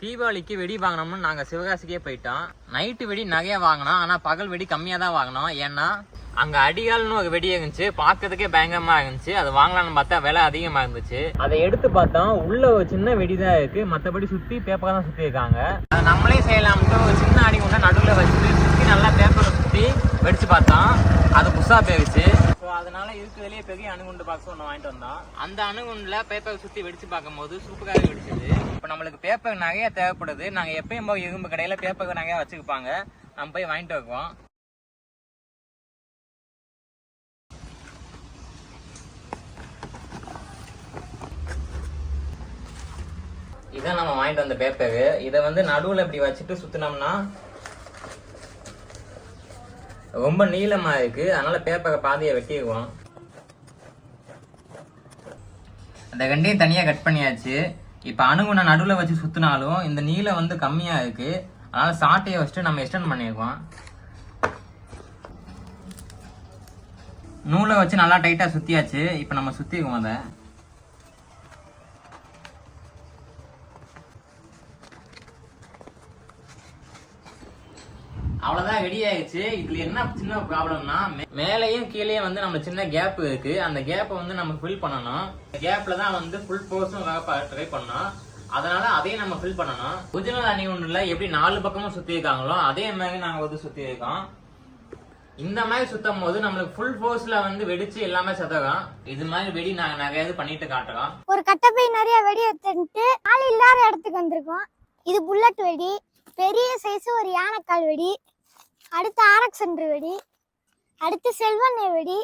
தீபாவளிக்கு வெடி வாங்கினோம்னு நாங்கள் சிவகாசிக்கே போயிட்டோம். நைட்டு வெடி நகையா வாங்கினோம். ஆனால் பகல் வெடி கம்மியாக தான் வாங்கினோம். ஏன்னா அங்கே அடிகால்னு ஒரு வெடி இருந்துச்சு. பார்க்கறதுக்கே பயங்கரமாக இருந்துச்சு. அது வாங்கலாம்னு பார்த்தா விலை அதிகமாக இருந்துச்சு. அதை எடுத்து பார்த்தோம். உள்ள ஒரு சின்ன வெடி தான் இருக்கு. மற்றபடி சுற்றி பேப்பர் தான் சுற்றி இருக்காங்க. அதை நம்மளே செய்யலாம்ட்டு ஒரு சின்ன அடி கொண்டு நடுவில் வச்சுட்டு சுற்றி நல்லா பேப்பரை சுற்றி வெடிச்சு பார்த்தோம். அது புதுசாக போயிடுச்சு ஸோ அதனால இருக்கிறதுலே பெரிய அணுகுண்டு பாக்ஸ் ஒன்று வாங்கிட்டு வந்தோம். அந்த அணுகுண்டில் பேப்பர் சுற்றி வெடிச்சு பார்க்கும்போது சூப்பராக வெடிச்சது. இப்போ நம்மளுக்கு பேப்பர் நகையா தேவைப்படுது. நாங்கள் எப்பயும் போய் இரும்பு கடையில் பேப்பர் நகையா வச்சுருப்பாங்க நம்ம போய் வாங்கிட்டு வருவோம். இதான் நம்ம வாங்கிட்டு வந்த பேப்பரு இதை வந்து நடுவில் இப்படி வச்சுட்டு சுற்றினோம்னா ரொம்ப நீளமாக இருக்கு. அதனால பேப்பரை பாதையை வெட்டிடுவோம் அந்த ரெண்டையும் தனியாக கட் பண்ணியாச்சு. இப்போ அணுகுனை நடுவில் வச்சு சுற்றினாலும் இந்த நீளம் வந்து கம்மியாக இருக்கு. அதனால சாட்டையை வச்சுட்டு நம்ம எக்ஸ்டெண்ட் பண்ணியிருக்கோம் நூலை வச்சு நல்லா டைட்டாக சுற்றியாச்சு இப்போ நம்ம சுற்றிக்குவோம் அதை. அவ்வளவுதான் ரெடி ஆயிடுச்சு. இதுல என்ன சின்ன ப்ராப்ளம்னா மேலேயும் கீழேயும் வந்து நம்ம சின்ன கேப் இருக்கு. அந்த கேப்பை வந்து நம்ம ஃபில் பண்ணணும். கேப்ல தான் வந்து ஃபுல் போர்ஸும் ட்ரை பண்ணோம் அதனால அதையும் நம்ம ஃபில் பண்ணணும். ஒரிஜினல் அணி ஒன்றுல எப்படி நாலு பக்கமும் சுத்தி இருக்காங்களோ அதே மாதிரி நாங்க வந்து சுத்தி இருக்கோம். இந்த மாதிரி சுத்தும் போது நம்மளுக்கு ஃபுல் ஃபோர்ஸ்ல வந்து வெடிச்சு எல்லாமே சதகம் இது மாதிரி வெடி நாங்க நிறைய இது பண்ணிட்டு காட்டுறோம். ஒரு கட்டப்பை நிறைய வெடி எடுத்துட்டு ஆள் இல்லாத இடத்துக்கு வந்திருக்கோம். இது புல்லட் வெடி. பெரிய சைஸ் ஒரு யானைக்கால் வெடி அடுத்து ஆரக் சென்று வெடி அடுத்து செல்வண்ணை வெடி.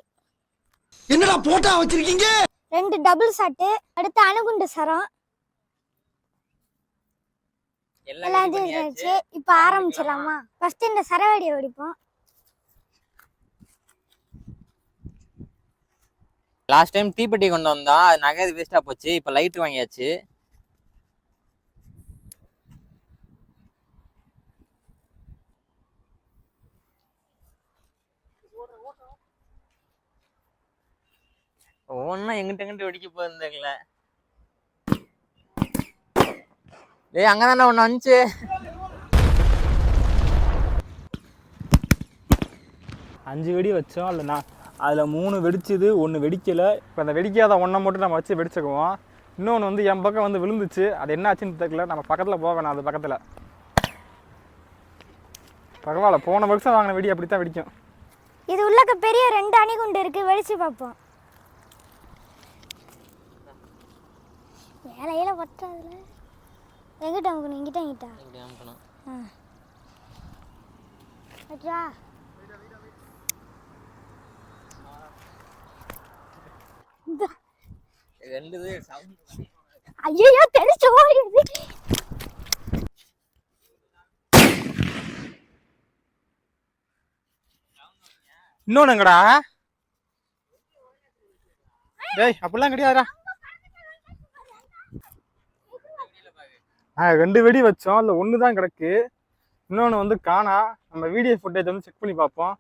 என்னடா போட்டா வச்சிருக்கீங்க? ரெண்டு டபுள் ஷாட்டு அடுத்து அணுகுண்டு சரம். எல்லாத்தையும். வச்சு இப்ப ஆரம்பிச்சிடலாமா? ஃபர்ஸ்ட் இந்த சரவெடியை வெடிப்போம். லாஸ்ட் டைம் தீப்பெட்டி கொண்டு வந்தோம். அது நகை வேஸ்டா போச்சு. இப்ப லைட் வாங்கியாச்சு. ஒன்னும் எங்கிட்ட எங்கிட்ட வெடிக்க போயிருந்தீங்கள ஏய் அங்கதானே ஒண்ணு வந்துச்சு அஞ்சு வெடி வச்சோம் இல்லை நான் அதில் மூணு வெடிச்சுது ஒன்று வெடிக்கலை. இப்போ அந்த வெடிக்காத ஒன்றை மட்டும் நம்ம வச்சு வெடிச்சுக்குவோம். இன்னொன்று வந்து என் பக்கம் வந்து விழுந்துச்சு. அது என்ன ஆச்சுன்னு தெரியல. நம்ம பக்கத்தில் போக வேணாம் அது பக்கத்தில். பரவாயில்ல போன வருஷம் வாங்கின வெடி அப்படி தான் வெடிக்கும். இது உள்ளக்க பெரிய ரெண்டு அணிகுண்டு இருக்கு வெடிச்சு பார்ப்போம். வேலையில பட்டாதுல எங்கிட்ட அமுக்கணும் இங்கிட்ட இப்படி அமுக்கணும். sound ஐயோ தெரிச்சு ஓடிடுது இன்னொன்னுங்கடா. டேய் அப்படிலாம் கிடையாதுடா. ஆ ரெண்டு வெடி வச்சோம். அதில் ஒன்று தான் கிடக்கு. இன்னொன்று வந்து காணா. நம்ம வீடியோ ஃபுட்டேஜ் வந்து செக் பண்ணி பார்ப்போம்.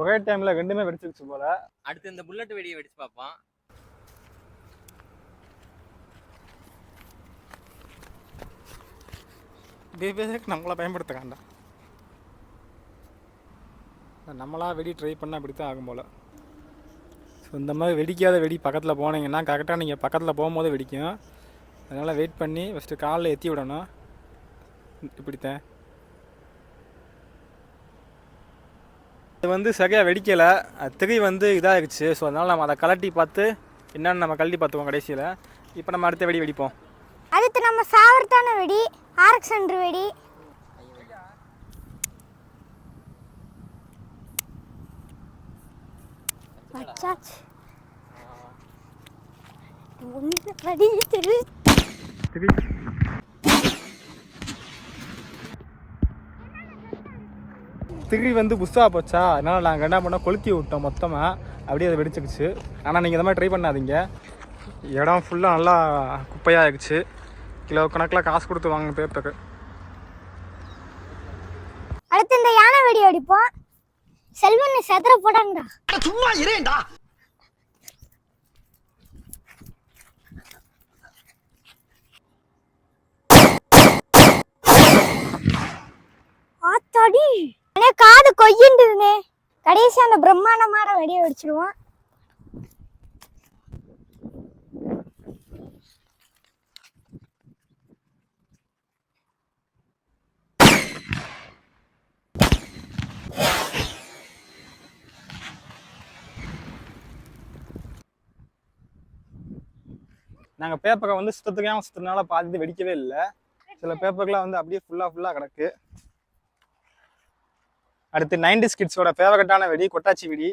ஒரே டைமில் ரெண்டுமே வெடிச்சிருச்சு போல. அடுத்து இந்த புல்லட் வெடியை வெடிச்சு பார்ப்போம். பேபேக்கு நம்மளை காண்டாம் நம்மளாக வெடி ட்ரை பண்ணால் அப்படி தான் ஆகும் போல். ஸோ இந்த மாதிரி வெடிக்காத வெடி பக்கத்தில் போனீங்கன்னா கரெக்டாக நீங்கள் பக்கத்தில் போகும்போது வெடிக்கும். அதனால் வெயிட் பண்ணி ஃபஸ்ட்டு காலில் ஏற்றி விடணும். இப்படித்தான். இது வந்து சரியாக வெடிக்கலை. திரி வந்து இதாகிடுச்சு ஸோ அதனால் நம்ம அதை கலட்டி பார்த்து என்னென்னு நம்ம கழட்டி பார்த்துவோம் கடைசியில். இப்போ நம்ம அடுத்த வெடி வெடிப்போம். அடுத்து நம்ம சாவர்த்தான வெடி. ஆரக் சென்று வெடி. வச்சாச்சு ஒன்று திரு திரி வந்து புஸ்தா போச்சா? அதனால் நாங்கள் என்ன பண்ணோம்? கொளுத்தி விட்டோம் மொத்தமாக அப்படியே அதை வெடிச்சிக்கிச்சு. ஆனால் நீங்கள் இந்த மாதிரி ட்ரை பண்ணாதீங்க. இடம் ஃபுல்லாக நல்லா குப்பையாக ஆயிடுச்சு. கிலோ கணக்கில் காசு கொடுத்து வாங்க பேப்பருக்கு அடுத்து இந்த யானை வெடி அடிப்போம் செல்வன் செதற போடாங்கடா சும்மா இரேண்டா அண்ணே காது கொய்யுன்றதுனே கடைசி அந்த பிரம்மாண்டமான வெடியை வெடிச்சிடுவோம் நாங்கள் பேப்பரை வந்து சுத்தத்துக்காக சுத்தினால பாதி வெடிக்கவே இல்லை. சில பேப்பர்லாம் வந்து அப்படியே ஃபுல்லாக ஃபுல்லாக கிடக்கு. அடுத்து நைன்டி கிட்ஸோட ஃபேவரட்டான வெடி கொட்டாச்சி வெடி.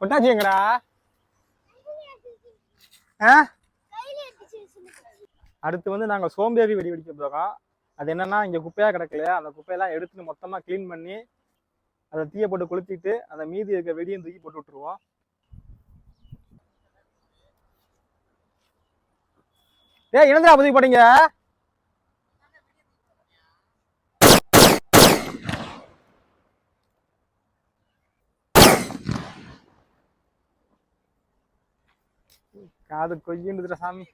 கொட்டாச்சி எங்கடா ஆ? அடுத்து வந்து நாங்கள் சோம்பேறி வெடி வெடிக்க போகிறோம் அது என்னன்னா இங்கே குப்பையாக கிடக்கலையா? அந்த குப்பையெல்லாம் எடுத்துட்டு மொத்தமாக க்ளீன் பண்ணி அதை தீயை போட்டு கொளுத்திட்டு அந்த மீதி இருக்க வெடியும் தூக்கி போட்டு விட்டுருவோம். ஏய் இழந்துடா புதுக்கி போட்டீங்க? காது கொய்யுண்டுதுடா சாமி.